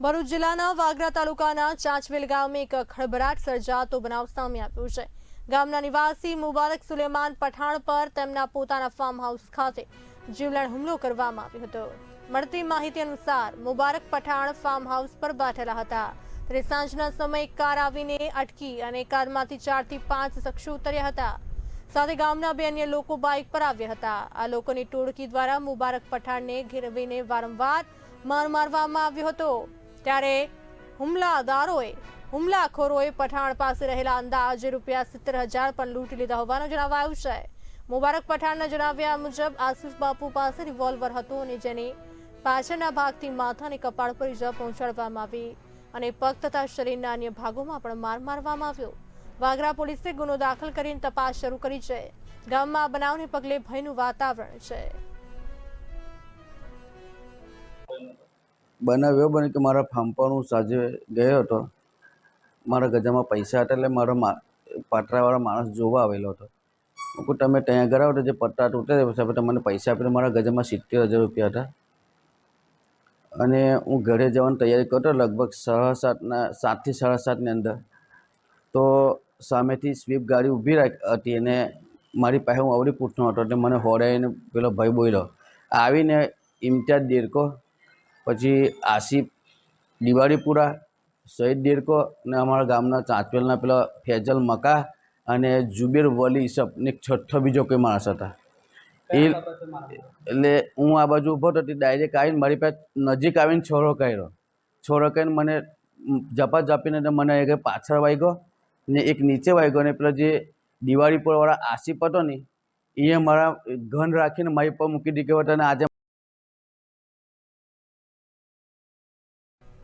ભરૂચ જિલ્લાના વાગરા તાલુકાના ચાંચવેલ ગામે એક ખળભળાટ સર્જાતો બનાવ સામે આવ્યો છે. ગામના નિવાસી મુબારક સુલેમાન પઠાણ પર તેમના પોતાના ફાર્મ હાઉસ ખાતે જીવલેણ હુમલો કરવામાં આવ્યો હતો. મળતી માહિતી અનુસાર મુબારક પઠાણ ફાર્મ હાઉસ પર બેઠેલા હતા. ત્યારે સાંજના સમયે કાર આવીને અટકી અને કારમાંથી ચારથી પાંચ શખ્સો ઉતર્યા હતા. સાથે ગામના બે અન્ય લોકો બાઇક પર આવ્યા હતા. આ લોકોની ટોળકી દ્વારા મુબારક પઠાણને ઘેરવીને વારંવાર માર મારવામાં આવ્યો હતો. ત્યારે હુમલાદારોએ, હુમલાખોરોએ પઠાણ પાસે રહેલા અંદાજે રૂપિયા સિત્તેર હજાર પણ લૂંટી લીધા હોવાનું જણાવાયું છે. મુબારક પઠાણના જણાવ્યા મુજબ આસિફ બાપુ પાસે રિવોલ્વર હતો અને જેની પાછળના ભાગથી માથા અને કપાળ પર ઇજા પહોંચાડવામાં આવી અને પગ તથા શરીરના અન્ય ભાગોમાં પણ માર મારવામાં આવ્યો. વાગરા પોલીસે ગુનો દાખલ કરીને તપાસ શરૂ કરી છે. ગામમાં બનાવને પગલે ભયનું વાતાવરણ છે. બનાવ એવો બન્યો કે મારા ફાર્મ પર હું સાંજે ગયો હતો. મારા ગજામાં પૈસા હતા એટલે મારો પાટરાવાળો માણસ જોવા આવેલો હતો. હું કહું, તમે ત્યાં આગળ આવો તો જે પટ્ટા તૂટે પછી તમે મને પૈસા આપીને મારા ગજામાં સિત્તેર હજાર રૂપિયા હતા. અને હું ઘરે જવાની તૈયારી કરતો લગભગ સાડા સાતના, સાતથી સાડા સાતની અંદર. તો સામેથી સ્વીપ ગાડી ઊભી રાખી, હતી અને મારી પાસે હું અવળી પૂછનો હતો એટલે મને હોડાઈને પેલો ભાઈ બોલ્યો, આવીને ઇમ્તિયાજ દેરકો. પછી આસિફ દિવાળીપુરા શહીદ દેડકો અને અમારા ગામના ચાંચવેલના પેલા ફેજલ મકા અને જુબેર વલી એક છઠ્ઠો બીજો કોઈ માણસ હતા. એ એટલે હું આ બાજુ ઊભો હતો તે ડાયરેક્ટ આવીને મારી પાસે નજીક આવીને છોરો કર્યો. છોરો કરીને મને જપા જપીને મને એક પાછળ વાગ્યો ને એક નીચે વાગ્યો ને પેલો જે દિવાળીપુરવાળા આસિફ હતો ને એ મારા ઘન રાખીને મારી પર મૂકી દીધી હતા અને આજે